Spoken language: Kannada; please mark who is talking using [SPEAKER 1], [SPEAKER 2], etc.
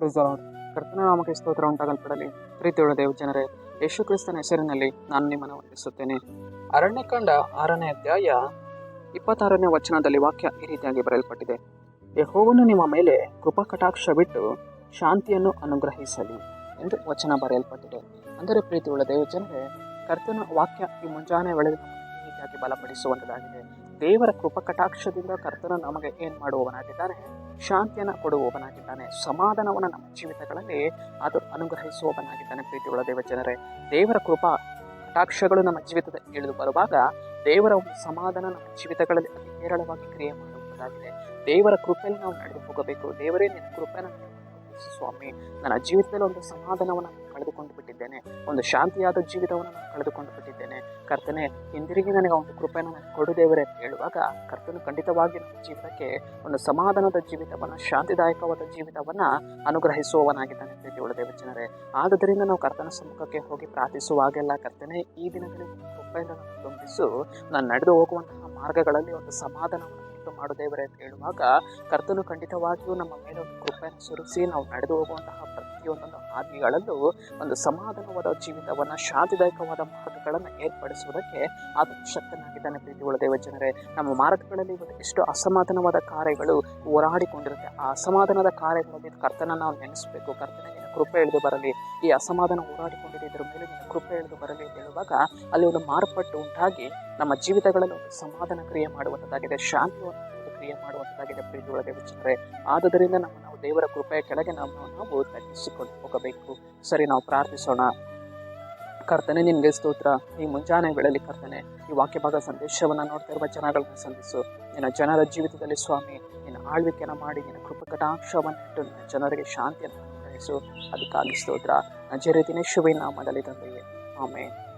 [SPEAKER 1] ಪ್ರೈಸ್ ಲಾರ್ಡ್ ಕರ್ತನ ನಾಮಕ್ಕೆ ಸ್ತೋತ್ರ ಉಂಟಾಗಲ್ಪಡಲಿ. ಪ್ರೀತಿಯುಳ್ಳ ದೇವ ಜನರೇ, ಯೇಸು ಕ್ರಿಸ್ತನ ಹೆಸರಿನಲ್ಲಿ ನಾನು ನಿಮ್ಮನ್ನು ವಂದಿಸುತ್ತೇನೆ. ಅರಣ್ಯಕಾಂಡ ಆರನೇ ಅಧ್ಯಾಯ ಇಪ್ಪತ್ತಾರನೇ ವಚನದಲ್ಲಿ ವಾಕ್ಯ ಈ ರೀತಿಯಾಗಿ ಬರೆಯಲ್ಪಟ್ಟಿದೆ. ಯಹೋವನ್ನು ನಿಮ್ಮ ಮೇಲೆ ಕೃಪಾ ಕಟಾಕ್ಷ ಬಿಟ್ಟು ಶಾಂತಿಯನ್ನು ಅನುಗ್ರಹಿಸಲಿ ಎಂದು ವಚನ ಬರೆಯಲ್ಪಟ್ಟಿದೆ. ಅಂದರೆ ಪ್ರೀತಿಯುಳ್ಳ ದೇವ ಜನರೇ, ಕರ್ತನ ವಾಕ್ಯ ಈ ಮುಂಜಾನೆ ಈ ರೀತಿಯಾಗಿ ಬಲಪಡಿಸುವಂತದಾಗಿದೆ. ದೇವರ ಕೃಪಕಟಾಕ್ಷದಿಂದ ಕರ್ತನ ನಮಗೆ ಏನು ಮಾಡುವವನಾಗಿದ್ದಾನೆ? ಶಾಂತಿಯನ್ನು ಕೊಡುವವನಾಗಿದ್ದಾನೆ. ಸಮಾಧಾನವನ್ನು ನಮ್ಮ ಜೀವಿತಗಳಲ್ಲಿ ಅದು ಅನುಗ್ರಹಿಸುವವನಾಗಿದ್ದಾನೆ ಪ್ರೀತಿಯುಳ್ಳ ದೇವ ಜನರೇ ದೇವರ ಕೃಪಾ ಕಟಾಕ್ಷಗಳು ನಮ್ಮ ಜೀವಿತದಲ್ಲಿ ಇಳಿದು ಬರುವಾಗ ದೇವರ ಒಂದು ಸಮಾಧಾನ ನಮ್ಮ ಜೀವಿತಗಳಲ್ಲಿ ಅತಿ ಹೇರಳವಾಗಿ ಕ್ರಿಯೆ ಮಾಡುವಂಥದ್ದಾಗಿದೆ ದೇವರ ಕೃಪೆಯಲ್ಲಿ ನಾವು ನಡೆದು ಹೋಗಬೇಕು. ದೇವರೇ, ನಿನ್ನ ಅನುಗ್ರಹಿಸು ಸ್ವಾಮಿ. ನನ್ನ ಜೀವಿತದಲ್ಲಿ ಒಂದು ಸಮಾಧಾನವನ್ನು ಕಳೆದುಕೊಂಡು ಬಿಟ್ಟಿದ್ದೇನೆ. ಒಂದು ಶಾಂತಿಯಾದ ಜೀವಿತವನ್ನು ನಾನು ಕಳೆದುಕೊಂಡು ಬಿಟ್ಟಿದ್ದೇನೆ. ಕರ್ತನೆ, ಹಿಂದಿರುಗಿ ನನಗೆ ಒಂದು ಕೃಪೆಯನ್ನು ಕೊಡು ದೇವರೇ ಅಂತ ಹೇಳುವಾಗ ಕರ್ತನು ಖಂಡಿತವಾಗಿ ನಮ್ಮ ಜೀವಿತಕ್ಕೆ ಒಂದು ಸಮಾಧಾನದ ಜೀವಿತವನ್ನು, ಶಾಂತಿದಾಯಕವಾದ ಜೀವಿತವನ್ನು ಅನುಗ್ರಹಿಸುವವನಾಗಿದ್ದಾನೆ ಪ್ರೀತಿ ದೇವರ ಜನರೇ ಆದುದರಿಂದ ನಾವು ಕರ್ತನ ಸಮ್ಮುಖಕ್ಕೆ ಹೋಗಿ ಪ್ರಾರ್ಥಿಸುವಾಗೆಲ್ಲ ಕರ್ತನೆ, ಈ ಕೃಪೆಯನ್ನು ಕೃಪೆಯಿಂದ ತುಂಬಿಸು. ನಾನು ನಡೆದು ಹೋಗುವಂತಹ ಮಾರ್ಗಗಳಲ್ಲಿ ಒಂದು ಸಮಾಧಾನವನ್ನು ಮಾಡು ದೇವರೇ ಅಂತ ಹೇಳುವಾಗ ಕರ್ತನು ಖಂಡಿತವಾಗಿಯೂ ನಮ್ಮ ಮೇಲೆ ಒಂದು ಕೃಪೆಯನ್ನು ಸುರಿಸಿ ನಾವು ನಡೆದು ಹೋಗುವಂತಹ ಪ್ರತಿಯೊಂದೊಂದು ಹಾದಿಗಳಲ್ಲೂ ಒಂದು ಸಮಾಧಾನವಾದ ಜೀವಿತವನ್ನು, ಶಾಂತಿದಾಯಕವಾದ ಮಾರ್ಗಗಳನ್ನು ಏರ್ಪಡಿಸುವುದಕ್ಕೆ ಆತನು ಶಕ್ತನಾಗಿದ್ದಾನೆ ಪ್ರೀತಿ ದೇವಜನರೇ ಜನರೇ. ನಮ್ಮ ಮಾರ್ಗಗಳಲ್ಲಿ ಇವತ್ತು ಎಷ್ಟು ಅಸಮಾಧಾನವಾದ ಕಾರ್ಯಗಳು ಹೋರಾಡಿಕೊಂಡಿರುತ್ತೆ. ಆ ಅಸಮಾಧಾನದ ಕಾರ್ಯಗಳಲ್ಲಿ ಕರ್ತನ ನಾವು ನೆನೆಸಬೇಕು. ಕರ್ತನ ಕೃಪೆ ಇಳಿದು ಬರಲಿ. ಈ ಅಸಮಾಧಾನ ಹೋರಾಡಿಕೊಂಡಿದೆ, ಇದರ ಮೇಲೆ ನಿನ್ನ ಕೃಪೆ ಇಳಿದು ಬರಲಿ ಅಂತ ಹೇಳುವಾಗ ಅಲ್ಲಿ ಒಂದು ಮಾರ್ಪಟ್ಟು ಉಂಟಾಗಿ ನಮ್ಮ ಜೀವಿತಗಳಲ್ಲಿ ಒಂದು ಸಮಾಧಾನ ಕ್ರಿಯೆ ಮಾಡುವಂಥದ್ದಾಗಿದೆ ಶಾಂತಿಯನ್ನು ಕ್ರಿಯೆ ಮಾಡುವಂಥದ್ದಾಗಿದೆ ಪ್ರೀತಿ ಒಳಗೆ ವಿಚಾರ ಆದುದರಿಂದ ನಮ್ಮ ದೇವರ ಕೃಪೆಯ ಕೆಳಗೆ ನಾವು ನಾವು ತಗ್ಗಿಸಿಕೊಂಡು ಹೋಗಬೇಕು ಸರಿ, ನಾವು ಪ್ರಾರ್ಥಿಸೋಣ. ಕರ್ತನೆ, ನಿನಗೆ ಸ್ತೋತ್ರ. ಈ ಮುಂಜಾನೆ ವೇಳೆಯಲ್ಲಿ ಕರ್ತನೆ, ಈ ವಾಕ್ಯಭಾಗ ಸಂದೇಶವನ್ನು ನೋಡ್ತಾ ಇರುವ ಜನಗಳನ್ನ ಸಂಧಿಸು. ನಿನ್ನ ಜನರ ಜೀವಿತದಲ್ಲಿ ಸ್ವಾಮಿ, ನಿನ್ನ ಆಳ್ವಿಕೆಯನ್ನು ಮಾಡಿ, ನಿನ್ನ ಕೃಪ ಕಟಾಕ್ಷವನ್ನು ಇಟ್ಟು ನಿನ್ನ ಜನರಿಗೆ ಶಾಂತಿಯನ್ನು ಅನುಗ್ರಹಿಸು ಅದಕ್ಕಾಗಿ ಸ್ತೋತ್ರ. ನಜರೆ ದಿನೇಶುವೆ ನಾಮದಲ್ಲಿ ತಂದೆಯೇ. ಆಮೇಲೆ